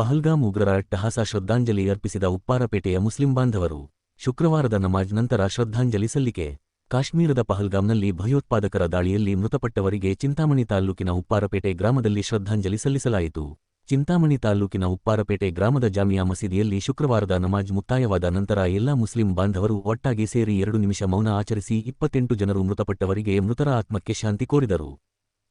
ಪಹಲ್ಗಾಮ್ ಉಗ್ರರ ಅಟ್ಟಹಾಸ ಶ್ರದ್ಧಾಂಜಲಿ ಅರ್ಪಿಸಿದ ಉಪ್ಪಾರಪೇಟೆಯ ಮುಸ್ಲಿಂ ಬಾಂಧವರು ಶುಕ್ರವಾರದ ನಮಾಜ್ ನಂತರ ಶ್ರದ್ಧಾಂಜಲಿ ಸಲ್ಲಿಕೆ. ಕಾಶ್ಮೀರದ ಪಹಲ್ಗಾಮ್ನಲ್ಲಿ ಭಯೋತ್ಪಾದಕರ ದಾಳಿಯಲ್ಲಿ ಮೃತಪಟ್ಟವರಿಗೆ ಚಿಂತಾಮಣಿ ತಾಲ್ಲೂಕಿನ ಉಪ್ಪಾರಪೇಟೆ ಗ್ರಾಮದಲ್ಲಿ ಶ್ರದ್ಧಾಂಜಲಿ ಸಲ್ಲಿಸಲಾಯಿತು. ಚಿಂತಾಮಣಿ ತಾಲ್ಲೂಕಿನ ಉಪ್ಪಾರಪೇಟೆ ಗ್ರಾಮದ ಜಾಮಿಯಾ ಮಸೀದಿಯಲ್ಲಿ ಶುಕ್ರವಾರದ ನಮಾಜ್ ಮುಕ್ತಾಯವಾದ ನಂತರ ಎಲ್ಲಾ ಮುಸ್ಲಿಂ ಬಾಂಧವರು ಒಟ್ಟಾಗಿ ಸೇರಿ ಎರಡು ನಿಮಿಷ ಮೌನ ಆಚರಿಸಿ ಇಪ್ಪತ್ತೆಂಟು ಜನರು ಮೃತಪಟ್ಟವರಿಗೆ ಮೃತರ ಆತ್ಮಕ್ಕೆ ಶಾಂತಿ ಕೋರಿದರು.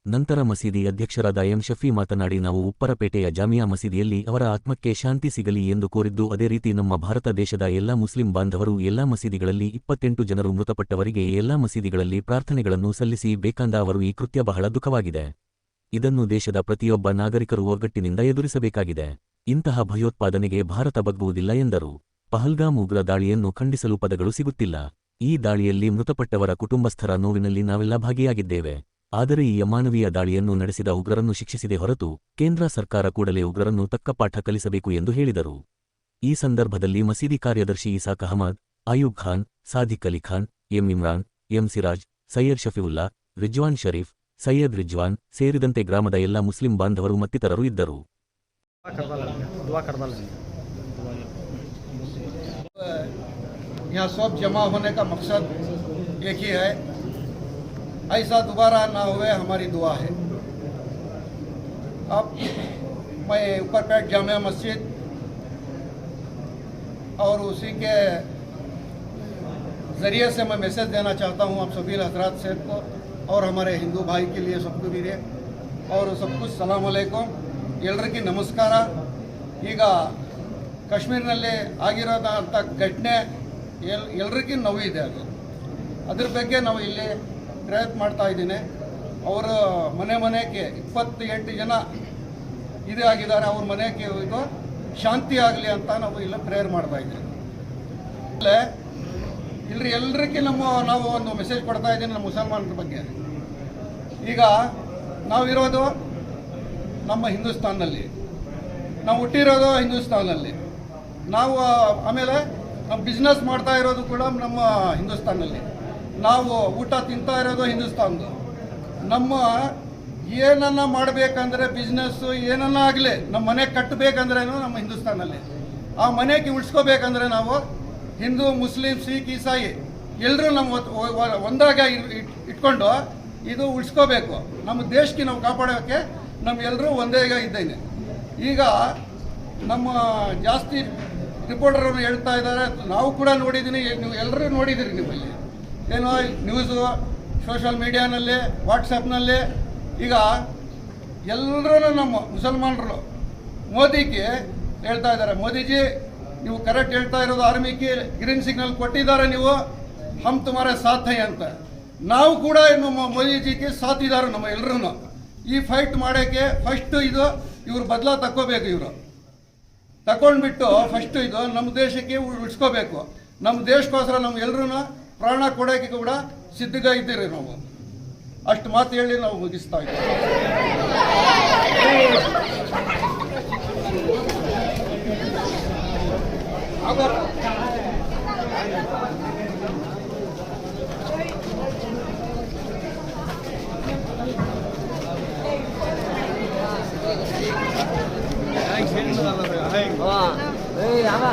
ನಂತರ ಮಸೀದಿ ಅಧ್ಯಕ್ಷರಾದ ಎಂ ಶಫಿ ಮಾತನಾಡಿ, ನಾವು ಉಪ್ಪರಪೇಟೆಯ ಜಾಮಿಯಾ ಮಸೀದಿಯಲ್ಲಿ ಅವರ ಆತ್ಮಕ್ಕೆ ಶಾಂತಿ ಸಿಗಲಿ ಎಂದು ಕೋರಿದ್ದು, ಅದೇ ರೀತಿ ನಮ್ಮ ಭಾರತ ದೇಶದ ಎಲ್ಲಾ ಮುಸ್ಲಿಂ ಬಾಂಧವರು ಎಲ್ಲಾ ಮಸೀದಿಗಳಲ್ಲಿ ಇಪ್ಪತ್ತೆಂಟು ಜನರು ಮೃತಪಟ್ಟವರಿಗೆ ಎಲ್ಲಾ ಮಸೀದಿಗಳಲ್ಲಿ ಪ್ರಾರ್ಥನೆಗಳನ್ನು ಸಲ್ಲಿಸಿ, ಬೇಕಂದ ಅವರು ಈ ಕೃತ್ಯ ಬಹಳ ದುಃಖವಾಗಿದೆ. ಇದನ್ನು ದೇಶದ ಪ್ರತಿಯೊಬ್ಬ ನಾಗರಿಕರು ಒಗ್ಗಟ್ಟಿನಿಂದ ಎದುರಿಸಬೇಕಾಗಿದೆ. ಇಂತಹ ಭಯೋತ್ಪಾದನೆಗೆ ಭಾರತ ಬಗ್ಗುವುದಿಲ್ಲ ಎಂದರು. ಪಹಲ್ಗಾಮ್ ಉಗ್ರ ದಾಳಿಯನ್ನು ಖಂಡಿಸಲು ಪದಗಳು ಸಿಗುತ್ತಿಲ್ಲ. ಈ ದಾಳಿಯಲ್ಲಿ ಮೃತಪಟ್ಟವರ ಕುಟುಂಬಸ್ಥರ ನೋವಿನಲ್ಲಿ ನಾವೆಲ್ಲ ಭಾಗಿಯಾಗಿದ್ದೇವೆ. ಆದರೆ ಈ ಅಮಾನವೀಯ ದಾಳಿಯನ್ನು ನಡೆಸಿದ ಉಗ್ರರನ್ನು ಶಿಕ್ಷಿಸಿದೆ ಹೊರತು ಕೇಂದ್ರ ಸರ್ಕಾರ ಕೂಡಲೇ ಉಗ್ರರನ್ನು ತಕ್ಕ ಪಾಠ ಕಲಿಸಬೇಕು ಎಂದು ಹೇಳಿದರು ಈ ಸಂದರ್ಭದಲ್ಲಿ ಮಸೀದಿ ಕಾರ್ಯದರ್ಶಿ ಇಸಾಕ್ ಅಹಮದ್ ಅಯೂಬ್ ಖಾನ್ ಸಾದಿಕ್ ಅಲಿ ಖಾನ್ ಎಂ ಇಮ್ರಾನ್ ಎಂ ಸಿರಾಜ್ ಸೈಯದ್ ಶಫಿವುಲ್ಲಾ ರಿಜ್ವಾನ್ ಶರೀಫ್ ಸೈಯದ್ ರಿಜ್ವಾನ್ ಸೇರಿದಂತೆ ಗ್ರಾಮದ ಎಲ್ಲ ಮುಸ್ಲಿಂ ಬಾಂಧವರು ಮತ್ತಿತರರು ಇದ್ದರು दुआ करवा लेंगे दुआ करवा लेंगे यहाँ सब जमा होने का मकसद एक ही है ऐसा दोबारा ना हुए हमारी दुआ है अब मैं ऊपरपेट जामिया मस्जिद और उसी के ज़रिए से मैं मैसेज देना चाहता हूँ आप सभी हजरात से को और हमारे हिंदू भाई के लिए सबको भी और सब कुछ ಸಲಾಮ್ ಅಲೈಕುಂ ಎಲ್ರಿಗೂ ನಮಸ್ಕಾರ ಈಗ ಕಾಶ್ಮೀರಿನಲ್ಲಿ ಆಗಿರೋದಂಥ ಘಟನೆ ಎಲ್ ಎಲ್ರಿಗೂ ನೋವಿದೆ ಅದು ಅದ್ರ ಬಗ್ಗೆ ನಾವು ಇಲ್ಲಿ ಪ್ರಯತ್ನ ಮಾಡ್ತಾ ಇದ್ದೀನಿ. ಅವರ ಮನೆ ಮನೆಗೆ ಇಪ್ಪತ್ತೆಂಟು ಜನ ಇದೇ ಆಗಿದ್ದಾರೆ. ಅವ್ರ ಮನೆಗೆ ಇದು ಶಾಂತಿ ಆಗಲಿ ಅಂತ ನಾವು ಇಲ್ಲ ಪ್ರೇಯರ್ ಮಾಡ್ತಾ ಇದ್ದೀವಿ. ಆಮೇಲೆ ಇಲ್ರಿ ಎಲ್ರಿಗೂ ನಮ್ಮ ನಾವು ಒಂದು ಮೆಸೇಜ್ ಕೊಡ್ತಾ ಇದ್ದೀನಿ ನಮ್ಮ ಮುಸಲ್ಮಾನರ ಬಗ್ಗೆ. ಈಗ ನಾವಿರೋದು ನಮ್ಮ ಹಿಂದೂಸ್ತಾನ್ನಲ್ಲಿ. ನಾವು ಹುಟ್ಟಿರೋದು ಹಿಂದೂಸ್ತಾನಲ್ಲಿ ನಾವು ಆಮೇಲೆ ನಾವು ಬಿಸ್ನೆಸ್ ಮಾಡ್ತಾ ಇರೋದು ಕೂಡ ನಮ್ಮ ಹಿಂದೂಸ್ತಾನಲ್ಲಿ ನಾವು ಊಟ ತಿಂತಾ ಇರೋದು ಹಿಂದೂಸ್ತಾನ್ದು. ನಮ್ಮ ಏನನ್ನ ಮಾಡಬೇಕಂದ್ರೆ ಬಿಸ್ನೆಸ್ಸು ಏನನ್ನ ಆಗಲಿ, ನಮ್ಮ ಮನೆ ಕಟ್ಟಬೇಕಂದ್ರೇನು ನಮ್ಮ ಹಿಂದೂಸ್ತಾನಲ್ಲಿ. ಆ ಮನೆಗೆ ಉಳಿಸ್ಕೋಬೇಕಂದ್ರೆ ನಾವು ಹಿಂದೂ, ಮುಸ್ಲಿಂ, ಸಿಖ್, ಇಸಾಯಿ ಎಲ್ಲರೂ ನಮ್ಮ ಒಂದಾಗ ಇಟ್- ಇಟ್ಕೊಂಡು ಇದು ಉಳಿಸ್ಕೋಬೇಕು. ನಮ್ಮ ದೇಶಕ್ಕೆ ನಾವು ಕಾಪಾಡೋಕ್ಕೆ ನಮ್ಗೆಲ್ಲರೂ ಒಂದೇ ಇದ್ದೇನೆ. ಈಗ ನಮ್ಮ ಜಾಸ್ತಿ ರಿಪೋರ್ಟರ್ ಹೇಳ್ತಾ ಇದ್ದಾರೆ, ನಾವು ಕೂಡ ನೋಡಿದ್ದೀನಿ ನೀವು ಎಲ್ಲರೂ ನೋಡಿದ್ದೀರಿ ನಿಮ್ಮಲ್ಲಿ. ಏನೋ ನ್ಯೂಸು ಸೋಷಲ್ ಮೀಡಿಯಾನಲ್ಲಿ ವಾಟ್ಸಪ್ನಲ್ಲಿ ಈಗ ಎಲ್ಲರೂ ನಮ್ಮ ಮುಸಲ್ಮಾನರು ಮೋದಿಗೆ ಹೇಳ್ತಾ ಇದ್ದಾರೆ. ಮೋದಿಜಿ, ನೀವು ಕರೆಕ್ಟ್ ಹೇಳ್ತಾ ಇರೋದು ಆರ್ಮಿಗೆ ಗ್ರೀನ್ ಸಿಗ್ನಲ್ ಕೊಟ್ಟಿದ್ದಾರೆ ನೀವು, ಹಮ್ ತುಮಾರೇ ಸಾಥ್ ಅಂತ. ನಾವು ಕೂಡ ನಮ್ಮ ಮೋದಿಜಿಗೆ ಸಾಥ್ ಇದ್ದಾರೆ ನಮ್ಮ ಎಲ್ಲರೂ ಈ ಫೈಟ್ ಮಾಡೋಕ್ಕೆ ಫಸ್ಟ್ ಇದು ಇವ್ರು ಬದಲಾ ತಕ್ಕೋಬೇಕು ಇವರು. ತಗೊಂಡ್ಬಿಟ್ಟು ಫಸ್ಟ್ ಇದು ನಮ್ಮ ದೇಶಕ್ಕೆ ಉಳಿಸ್ಕೋಬೇಕು. ನಮ್ಮ ದೇಶಕ್ಕೋಸ್ಕರ ನಮ್ಮ ಎಲ್ಲರೂ ಪ್ರಾಣ ಕೊಡೋಕ್ಕೆ ಕೂಡ ಸಿದ್ಧಗ ಇದ್ದೀರಿ ನಾವು. ಅಷ್ಟು ಮಾತು ಹೇಳಿ ನಾವು ಮುಗಿಸ್ತಾ ಇದ್ದೀವಿ Ay, sí, ಯಾವ.